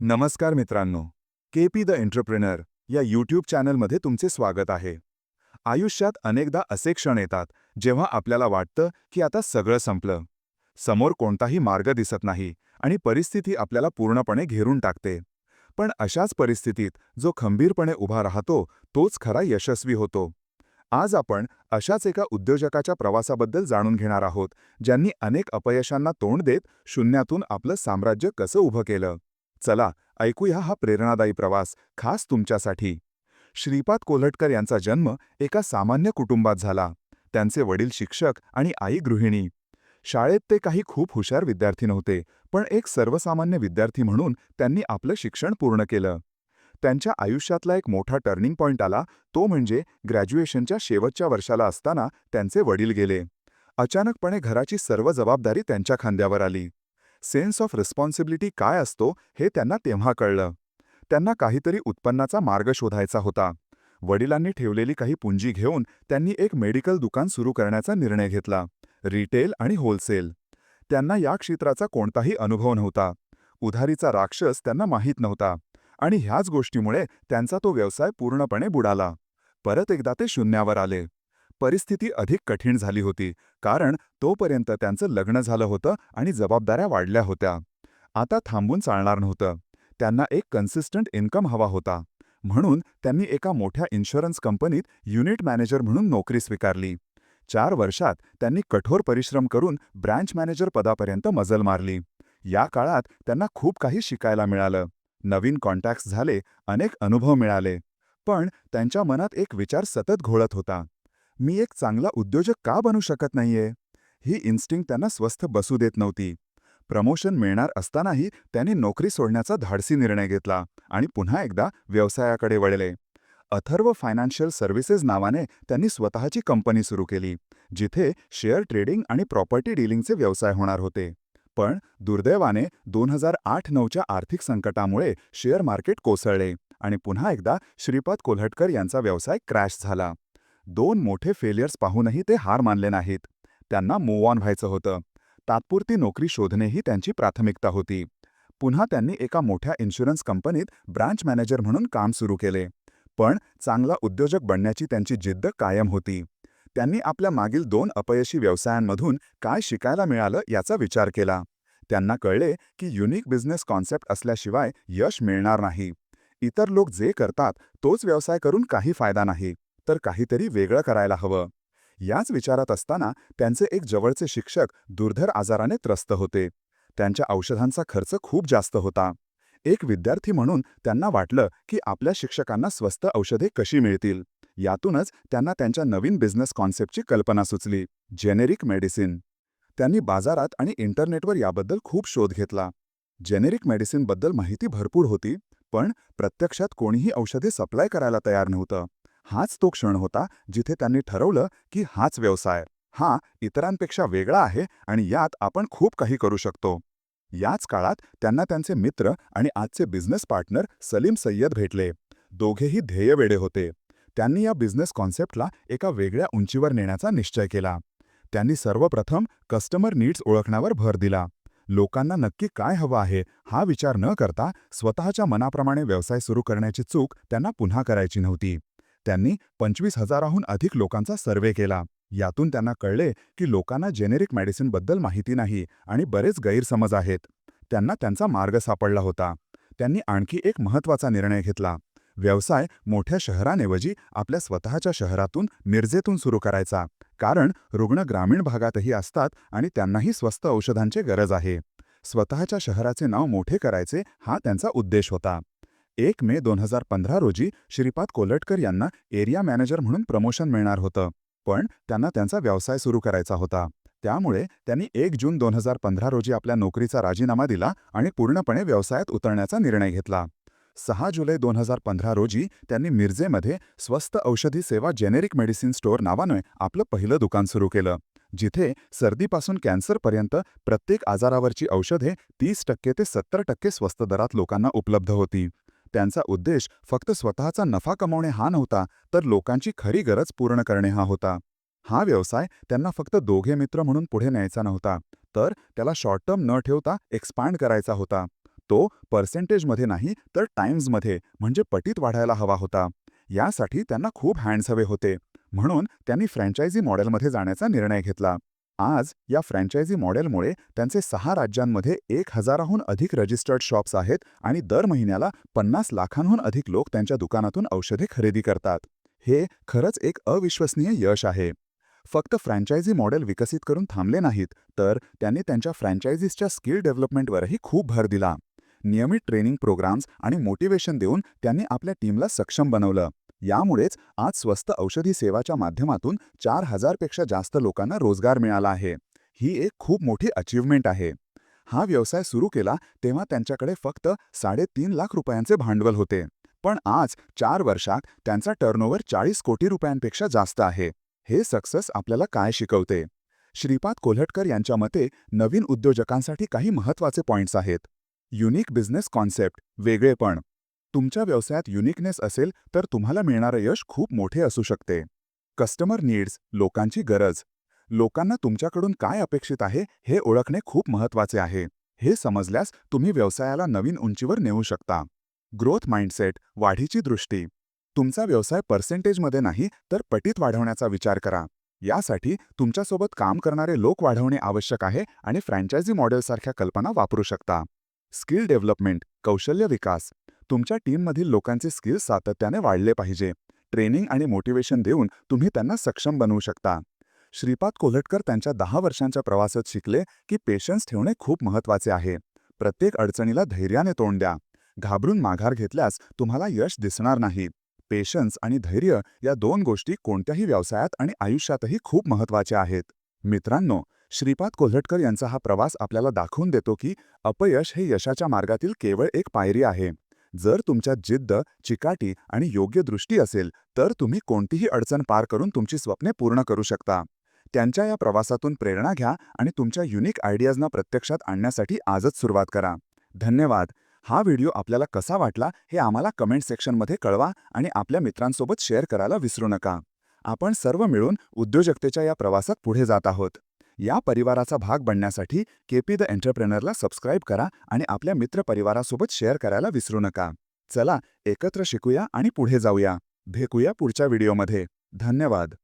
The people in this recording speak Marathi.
नमस्कार मित्रांनो. के पी द एंटरप्रेनर या यूट्यूब चॅनलमध्ये तुमचे स्वागत आहे. आयुष्यात अनेकदा असे क्षण येतात जेव्हा आपल्याला वाटतं की आता सगळं संपलं. समोर कोणताही मार्ग दिसत नाही आणि परिस्थिती आपल्याला पूर्णपणे घेरून टाकते. पण अशाच परिस्थितीत जो खंबीरपणे उभा राहतो तोच खरा यशस्वी होतो. आज आपण अशाच एका उद्योजकाच्या प्रवासाबद्दल जाणून घेणार आहोत ज्यांनी अनेक अपयशांना तोंड देत शून्यातून आपलं साम्राज्य कसं उभं केलं. चला ऐकूया हा प्रेरणादायी प्रवास खास तुमच्यासाठी. श्रीपाद कोल्हटकर यांचा जन्म एका सामान्य कुटुंबात झाला. त्यांचे वडील शिक्षक आणि आई गृहिणी. शाळेत ते काही खूप हुशार विद्यार्थी नव्हते पण एक सर्वसामान्य विद्यार्थी म्हणून त्यांनी आपलं शिक्षण पूर्ण केलं. त्यांच्या आयुष्यातला एक मोठा टर्निंग पॉइंट आला तो म्हणजे ग्रॅज्युएशनच्या शेवटच्या वर्षाला असताना त्यांचे वडील गेले. अचानकपणे घराची सर्व जबाबदारी त्यांच्या खांद्यावर आली. सेन्स ऑफ रिस्पॉन्सिबिलिटी काय असतो हे त्यांना तेव्हा कळलं. त्यांना काहीतरी उत्पन्नाचा मार्ग शोधायचा होता. वडिलांनी ठेवलेली काही पुंजी घेऊन त्यांनी एक मेडिकल दुकान सुरू करण्याचा निर्णय घेतला रिटेल आणि होलसेल. त्यांना या क्षेत्राचा कोणताही अनुभव नव्हता. उधारीचा राक्षस त्यांना माहीत नव्हता आणि ह्याच गोष्टीमुळे त्यांचा तो व्यवसाय पूर्णपणे बुडाला. परत एकदा ते शून्यावर आले. परिस्थिती अधिक कठीण झाली होती कारण तोपर्यंत त्यांचं लग्न झालं होतं आणि जबाबदाऱ्या वाढल्या होत्या. आता थांबून चालणार नव्हतं. त्यांना एक कन्सिस्टंट इन्कम हवा होता. म्हणून त्यांनी एका मोठ्या इन्शुरन्स कंपनीत युनिट मॅनेजर म्हणून नोकरी स्वीकारली. चार वर्षात त्यांनी कठोर परिश्रम करून ब्रँच मॅनेजर पदापर्यंत मजल मारली. या काळात त्यांना खूप काही शिकायला मिळालं. नवीन कॉन्टॅक्ट्स झाले अनेक अनुभव मिळाले. पण त्यांच्या मनात एक विचार सतत घोळत होता. मी एक चांगला उद्योजक का बनू शकत नाहीये? ही इन्स्टिंग त्यांना स्वस्थ बसू देत नव्हती. प्रमोशन मिळणार असतानाही त्यांनी नोकरी सोडण्याचा धाडसी निर्णय घेतला आणि पुन्हा एकदा व्यवसायाकडे वळले. अथर्व फायनान्शियल सर्व्हिसेस नावाने त्यांनी स्वतःची कंपनी सुरू केली जिथे शेअर ट्रेडिंग आणि प्रॉपर्टी डीलिंगचे व्यवसाय होणार होते. पण दुर्दैवाने दोन हजार आठ नऊच्या आर्थिक संकटामुळे शेअर मार्केट कोसळले आणि पुन्हा एकदा श्रीपाद कोल्हटकर यांचा व्यवसाय क्रॅश झाला. दोन मोठे फेलियर्स पाहूनही ते हार मानले नाहीत. त्यांना मूव्ह ऑन व्हायचं होतं. तात्पुरती नोकरी शोधणेही त्यांची प्राथमिकता होती. पुन्हा त्यांनी एका मोठ्या इन्शुरन्स कंपनीत ब्रांच मॅनेजर म्हणून काम सुरू केले. पण चांगला उद्योजक बनण्याची त्यांची जिद्द कायम होती. त्यांनी आपल्या मागील दोन अपयशी व्यवसायांमधून काय शिकायला मिळालं याचा विचार केला. त्यांना कळले की युनिक बिझनेस कॉन्सेप्ट असल्याशिवाय यश मिळणार नाही. इतर लोक जे करतात तोच व्यवसाय करून काही फायदा नाही. तर काहीतरी वेगळं करायला हवं. याच विचारात असताना त्यांचे एक जवळचे शिक्षक दुर्धर आजाराने त्रस्त होते. त्यांच्या औषधांचा खर्च खूप जास्त होता. एक विद्यार्थी म्हणून त्यांना वाटलं की आपल्या शिक्षकांना स्वस्त औषधे कशी मिळतील? यातूनच त्यांना त्यांच्या नवीन बिझनेस कॉन्सेप्टची कल्पना सुचली जेनेरिक मेडिसिन. त्यांनी बाजारात आणि इंटरनेटवर याबद्दल खूप शोध घेतला. जेनेरिक मेडिसिनबद्दल माहिती भरपूर होती पण प्रत्यक्षात कोणीही औषधे सप्लाय करायला तयार नव्हतं. हाच तो क्षण होता जिथे त्यांनी ठरवलं की हाच व्यवसाय हा इतरांपेक्षा वेगळा आहे आणि यात आपण खूप काही करू शकतो. याच काळात त्यांना त्यांचे मित्र आणि आजचे बिझनेस पार्टनर सलीम सय्यद भेटले. दोघेही ध्येयवेडे होते. त्यांनी या बिझनेस कॉन्सेप्टला एका वेगळ्या उंचीवर नेण्याचा निश्चय केला. त्यांनी सर्वप्रथम कस्टमर नीड्स ओळखण्यावर भर दिला. लोकांना नक्की काय हवं आहे हा विचार न करता स्वतःच्या मनाप्रमाणे व्यवसाय सुरू करण्याची चूक त्यांना पुन्हा करायची नव्हती. त्यांनी पंचवीस हजाराहून अधिक लोकांचा सर्वे केला. यातून त्यांना कळले की लोकांना जेनेरिक मेडिसिनबद्दल माहिती नाही आणि बरेच गैरसमज आहेत. त्यांना त्यांचा मार्ग सापडला होता. त्यांनी आणखी एक महत्त्वाचा निर्णय घेतला. व्यवसाय मोठ्या शहरांऐवजी आपल्या स्वतःच्या शहरातून मिरजेतून सुरू करायचा. कारण रुग्ण ग्रामीण भागातही असतात आणि त्यांनाही स्वस्त औषधांची गरज आहे. स्वतःच्या शहराचे नाव मोठे करायचे हा त्यांचा उद्देश होता. एक मे दोन हजार पंधरा रोजी श्रीपाद कोलटकर यांना एरिया मॅनेजर म्हणून प्रमोशन मिळणार होतं. पण त्यांना त्यांचा व्यवसाय सुरू करायचा होता. त्यामुळे त्यांनी एक जून दोन हजार पंधरा रोजी आपल्या नोकरीचा राजीनामा दिला आणि पूर्णपणे व्यवसायात उतरण्याचा निर्णय घेतला. सहा जुलै दोन हजार पंधरा रोजी त्यांनी मिरजेमध्ये स्वस्त औषधी सेवा जेनेरिक मेडिसिन स्टोअर नावाने आपलं पहिलं दुकान सुरू केलं जिथे सर्दीपासून कॅन्सरपर्यंत प्रत्येक आजारावरची औषधे तीस टक्के ते सत्तर टक्के स्वस्त दरात लोकांना उपलब्ध होती. त्यांचा उद्देश फक्त स्वतःचा नफा कमावणे हा नव्हता तर लोकांची खरी गरज पूर्ण करणे हा होता. हा व्यवसाय त्यांना फक्त दोघे मित्र म्हणून पुढे न्यायचा नव्हता तर त्याला शॉर्ट टर्म न ठेवता एक्सपांड करायचा होता. तो पर्सेंटेजमध्ये नाही तर टाइम्समध्ये म्हणजे पटीत वाढायला हवा होता. यासाठी त्यांना खूप हँड्स हवे होते म्हणून त्यांनी फ्रँचायझी मॉडेलमध्ये जाण्याचा निर्णय घेतला. आज या फ्रँचायझी मॉडेलमुळे त्यांचे सहा राज्यांमध्ये एक हजाराहून अधिक रजिस्टर्ड शॉप्स आहेत आणि दर महिन्याला पन्नास लाखांहून अधिक लोक त्यांच्या दुकानातून औषधे खरेदी करतात. हे खरंच एक अविश्वसनीय यश आहे. फक्त फ्रँचायझी मॉडेल विकसित करून थांबले नाहीत तर त्यांनी त्यांच्या फ्रँचायझीसच्या स्किल डेव्हलपमेंटवरही खूप भर दिला. नियमित ट्रेनिंग प्रोग्राम्स आणि मोटिवेशन देऊन त्यांनी आपल्या टीमला सक्षम बनवलं. यामुळेच आज स्वस्त औषधी सेवाच्या माध्यमातून चार हजारपेक्षा जास्त लोकांना रोजगार मिळाला आहे. ही एक खूप मोठी अचीवमेंट आहे. हा व्यवसाय सुरू केला तेव्हा त्यांच्याकडे फक्त साडेतीन लाख रुपयांचे भांडवल होते. पण आज चार वर्षात त्यांचा टर्नओव्हर चाळीस कोटी रुपयांपेक्षा जास्त आहे. हे सक्सेस आपल्याला काय शिकवते? श्रीपाद कोल्हटकर यांच्या मते नवीन उद्योजकांसाठी काही महत्त्वाचे पॉइंट्स आहेत. युनिक बिझनेस कॉन्सेप्ट वेगळेपण. तुमच्या व्यवसायात युनिकनेस असेल तर तुम्हाला मिळणारं यश खूप मोठे असू शकते. कस्टमर नीड्स लोकांची गरज. लोकांना तुमच्याकडून काय अपेक्षित आहे हे ओळखणे खूप महत्त्वाचे आहे. हे समजल्यास तुम्ही व्यवसायाला नवीन उंचीवर नेऊ शकता. ग्रोथ माइंडसेट वाढीची दृष्टी. तुमचा व्यवसाय पर्सेंटेजमध्ये नाही तर पटीत वाढवण्याचा विचार करा. यासाठी तुमच्यासोबत काम करणारे लोक वाढवणे आवश्यक आहे आणि फ्रँचायझी मॉडेलसारख्या कल्पना वापरू शकता. स्किल डेव्हलपमेंट कौशल्य विकास. तुमच्या टीममधील लोकांचे स्किल्स सातत्याने वाढले पाहिजे. ट्रेनिंग आणि मोटिवेशन देऊन तुम्ही त्यांना सक्षम बनवू शकता. श्रीपाद कोल्हटकर त्यांच्या दहा वर्षांच्या प्रवासात शिकले की पेशन्स ठेवणे खूप महत्त्वाचे आहे. प्रत्येक अडचणीला धैर्याने तोंड द्या. घाबरून माघार घेतल्यास तुम्हाला यश दिसणार नाही. पेशन्स आणि धैर्य या दोन गोष्टी कोणत्याही व्यवसायात आणि आयुष्यातही खूप महत्त्वाच्या आहेत. मित्रांनो श्रीपाद कोल्हटकर यांचा हा प्रवास आपल्याला दाखवून देतो की अपयश हे यशाच्या मार्गातील केवळ एक पायरी आहे. जर तुमच्यात जिद्द चिकाटी आणि योग्य दृष्टी असेल तर तुम्ही कोणतीही अडचण पार करून तुमची स्वप्ने पूर्ण करू शकता. त्यांच्या या प्रवासातून प्रेरणा घ्या आणि तुमच्या युनिक आयडियाजना प्रत्यक्षात आणण्यासाठी आजच सुरुवात करा. धन्यवाद. हा व्हिडिओ आपल्याला कसा वाटला हे आम्हाला कमेंट सेक्शनमध्ये कळवा आणि आपल्या मित्रांसोबत शेअर करायला विसरू नका. आपण सर्व मिळून उद्योजकतेच्या या प्रवासात पुढे जात आहोत. या परिवाराचा भाग बनण्यासाठी केपी द एंटरप्रेनरला सबस्क्राईब करा आणि आपल्या मित्रपरिवारासोबत शेअर करायला विसरू नका. चला एकत्र शिकूया आणि पुढे जाऊया. भेटूया पुढच्या व्हिडिओमध्ये. धन्यवाद.